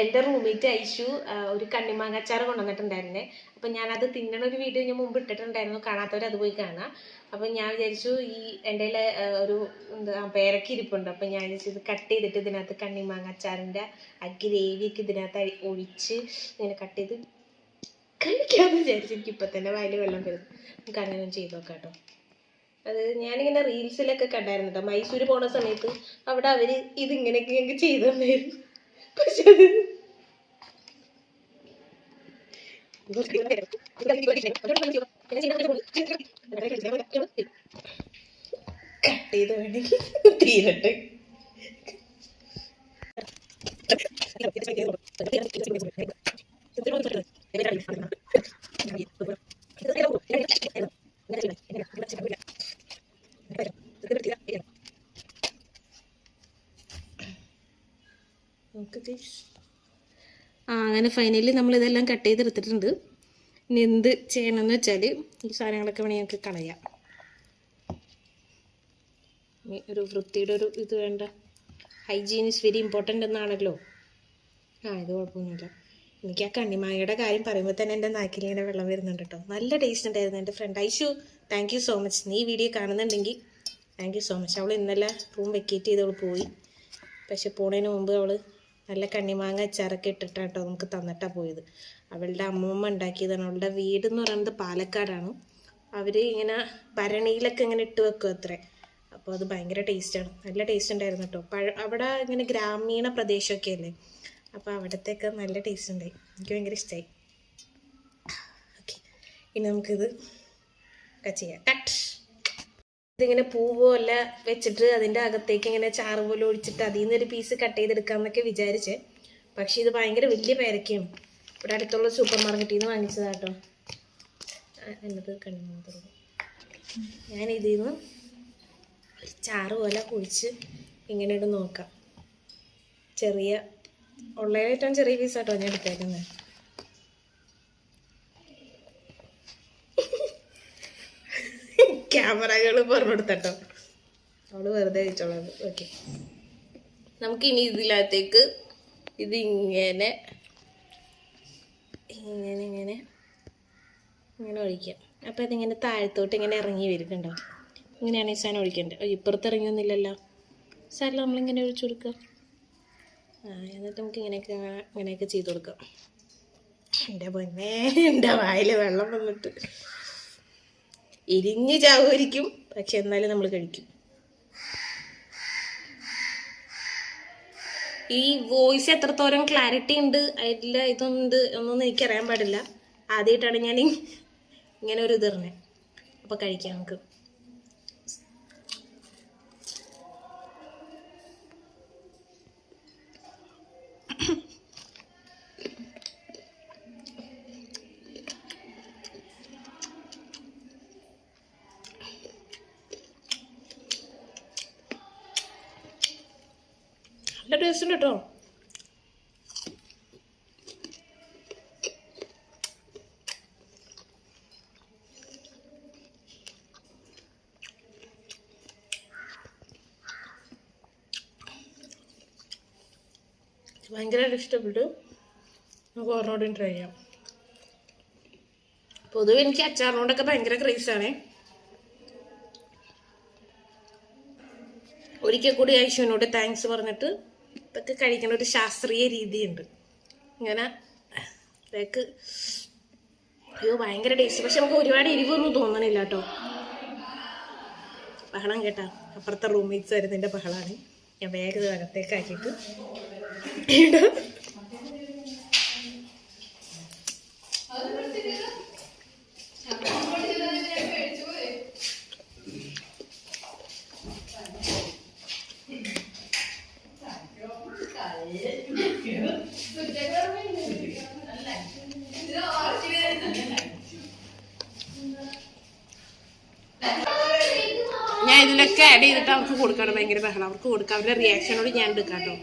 എന്റെ റൂംമേറ്റ് ഐഷു ഒരു കണ്ണിമാങ്ങ അച്ചാർ കൊണ്ടുവന്നിട്ടുണ്ടായിരുന്നേ. അപ്പം ഞാനത് തിന്നണ ഒരു വീഡിയോ ഞാൻ മുമ്പ് ഇട്ടിട്ടുണ്ടായിരുന്നു. കാണാത്തവർ അത് പോയി കാണാം. അപ്പം ഞാൻ വിചാരിച്ചു ഈ എന്റെ ഒരു എന്താ പേരക്ക ഇരിപ്പുണ്ട്. അപ്പം ഞാൻ വിചാരിച്ചു ഇത് കട്ട് ചെയ്തിട്ട് ഇതിനകത്ത് കണ്ണിമാങ്ങ അച്ചാറിന്റെ ആ ഗ്രേവിയൊക്കെ ഇതിനകത്ത് ഒഴിച്ച് ഇങ്ങനെ കട്ട് ചെയ്ത് കഴിക്കാമെന്ന് വിചാരിച്ചു. എനിക്ക് ഇപ്പം തന്നെ വായിൽ വെള്ളം വരും നമുക്ക് അങ്ങനെ ചെയ്ത് നോക്കാം കേട്ടോ. അത് ഞാനിങ്ങനെ റീൽസിലൊക്കെ കണ്ടായിരുന്നു കേട്ടോ. മൈസൂർ പോണ സമയത്ത് അവിടെ അവർ ഇതിങ്ങനെയൊക്കെ ഞങ്ങൾക്ക് ചെയ്തു തന്നായിരുന്നു. പക്ഷെ അത് കട്ട് ചെയ്ത് വേണമെങ്കിൽ തീരട്ടെ നമുക്ക് guys. അങ്ങനെ ഫൈനലി നമ്മൾ ഇതെല്ലാം കട്ട് ചെയ്തെടുത്തിട്ടുണ്ട്. ഇനി എന്ത് ചെയ്യണമെന്ന് വെച്ചാൽ ഈ സാധനങ്ങളൊക്കെ വേണമെങ്കിൽ ഞങ്ങൾക്ക് കളയാം. ഇനി ഒരു വൃത്തിയുടെ ഒരു ഇത് വേണ്ട. ഹൈജീൻ ഇസ് വെരി ഇമ്പോർട്ടന്റ് എന്നാണല്ലോ. ആ ഇത് കുഴപ്പമൊന്നുമില്ല. എനിക്ക് ആ കണ്ണിമായയുടെ കാര്യം പറയുമ്പോൾ തന്നെ എന്റെ നാക്കിൽ ഇങ്ങനെ വെള്ളം വരുന്നുണ്ട് കേട്ടോ. നല്ല ടേസ്റ്റ് ഉണ്ടായിരുന്നു എന്റെ friend Aishu thank you so much നീ വീഡിയോ കാണുന്നുണ്ടെങ്കിൽ താങ്ക് യു സോ മച്ച് അവൾ ഇന്നലെ റൂം വെക്കേറ്റ് ചെയ്ത് അവൾ പോയി. പക്ഷെ പോണതിന് മുമ്പ് അവൾ നല്ല കണ്ണിമാങ്ങ അച്ചാറൊക്കെ ഇട്ടിട്ടാണ് കേട്ടോ നമുക്ക് തന്നിട്ടാണ് പോയത്. അവളുടെ അമ്മൂമ്മ ഉണ്ടാക്കിയതാണ്. അവളുടെ വീട് എന്ന് പറയുന്നത് പാലക്കാടാണ്. അവർ ഇങ്ങനെ ഭരണിയിലൊക്കെ ഇങ്ങനെ ഇട്ട് വെക്കും അത്രേ. അപ്പോൾ അത് ഭയങ്കര ടേസ്റ്റാണ് നല്ല ടേസ്റ്റ് ഉണ്ടായിരുന്നു കേട്ടോ പഴ അവിടെ ഇങ്ങനെ ഗ്രാമീണ പ്രദേശമൊക്കെ അല്ലേ? അപ്പോൾ അവിടത്തെയൊക്കെ നല്ല ടേസ്റ്റ് ഉണ്ടായി. എനിക്ക് ഭയങ്കര ഇഷ്ടമായി ഓക്കെ ഇനി നമുക്കിത് കട്ട് ചെയ്യാം. കട്ട് ഇതിങ്ങനെ പൂ പോലെ വെച്ചിട്ട് അതിന്റെ അകത്തേക്ക് ഇങ്ങനെ ചാറ് പോലെ ഒഴിച്ചിട്ട് അതിൽ നിന്നൊരു പീസ് കട്ട് ചെയ്തെടുക്കാമെന്നൊക്കെ വിചാരിച്ച്. പക്ഷേ ഇത് ഭയങ്കര വലിയ പേരക്കയും. ഇവിടെ അടുത്തുള്ള സൂപ്പർ മാർക്കറ്റിൽ നിന്ന് വാങ്ങിച്ചതാട്ടോ എന്നത് കണ്ണു ഞാൻ ഇതിൽ നിന്ന് ചാറ് പോലെ കുഴിച്ച് ഇങ്ങനെ ഇട്ട് നോക്കാം. ചെറിയ ഉള്ള ഏറ്റവും ചെറിയ പീസാട്ടോ ഞാൻ എടുത്തേക്കുന്നത്. ക്യാമറകൾ പറഞ്ഞു കൊടുത്തട്ടോ അവൾ വെറുതെ കഴിച്ചോളാം ഓക്കെ. നമുക്ക് ഇനി ഇതിനകത്തേക്ക് ഇതിങ്ങനെ ഇങ്ങനെ ഇങ്ങനെ ഇങ്ങനെ ഒഴിക്കാം. അപ്പം അതിങ്ങനെ താഴത്തോട്ട് ഇങ്ങനെ ഇറങ്ങി വരുന്നുണ്ടോ ഇങ്ങനെയാണ് ഈ സാധനം ഒഴിക്കേണ്ടത്. ഓ, ഇപ്പുറത്ത് ഇറങ്ങിയൊന്നുമില്ലല്ലോ. സാറിൽ നമ്മളിങ്ങനെ ഒഴിച്ചു കൊടുക്കുക. ആ എന്നിട്ട് നമുക്ക് ഇങ്ങനെയൊക്കെ ഇങ്ങനെയൊക്കെ ചെയ്ത് കൊടുക്കാം. എന്റെ പൊന്നേ എന്റെ വായിൽ വെള്ളം വന്നിട്ട്. ഇരിഞ്ഞ് ചാവുമായിരിക്കും. പക്ഷെ എന്നാലും നമ്മൾ കഴിക്കും. ഈ വോയിസ് എത്രത്തോളം ക്ലാരിറ്റി ഉണ്ട് അതിൽ ഇതൊന്നും എന്നൊന്നും എനിക്കറിയാൻ പാടില്ല. ആദ്യമായിട്ടാണ് ഞാൻ ഇങ്ങനെ ഒരു ഇതിറങ്ങെ അപ്പോൾ കഴിക്കാം നമുക്ക്. നല്ല ടേസ്റ്റ് ഉണ്ട് കേട്ടോ. ഭയങ്കരമായിട്ട് ഇഷ്ടപ്പെട്ടു. നമുക്ക് ഓർമ്മയോടും ട്രൈ ചെയ്യാം. പൊതുവെ എനിക്ക് അച്ചാറിനോടൊക്കെ ഭയങ്കര ക്രേസാണേ ഒരിക്കൽ കൂടി ഐശുവിനോട് താങ്ക്സ് പറഞ്ഞിട്ട് ഇതൊക്കെ കഴിക്കുന്ന ഒരു ശാസ്ത്രീയ രീതിയുണ്ട്. ഇങ്ങനെ ഇതൊക്കെ അയ്യോ ഭയങ്കര ടേസ്റ്റ് പക്ഷെ നമുക്ക് ഒരുപാട് എരിവൊന്നും തോന്നണില്ല കേട്ടോ. ബഹളം കേട്ടാ. അപ്പുറത്തെ റൂംമേറ്റ്സ് വരുന്നതിന്റെ ബഹളമാണ് ഞാൻ വേഗം ഇത് അകത്തേക്ക് ഞാൻ ഇതിലൊക്കെ ആഡ് ചെയ്തിട്ട് അവർക്ക് കൊടുക്കണം. ഭയങ്കര ബഹളം. അവർക്ക് കൊടുക്കാം. അവരുടെ റിയാക്ഷനോട് ഞാൻ എടുക്കാം കേട്ടോ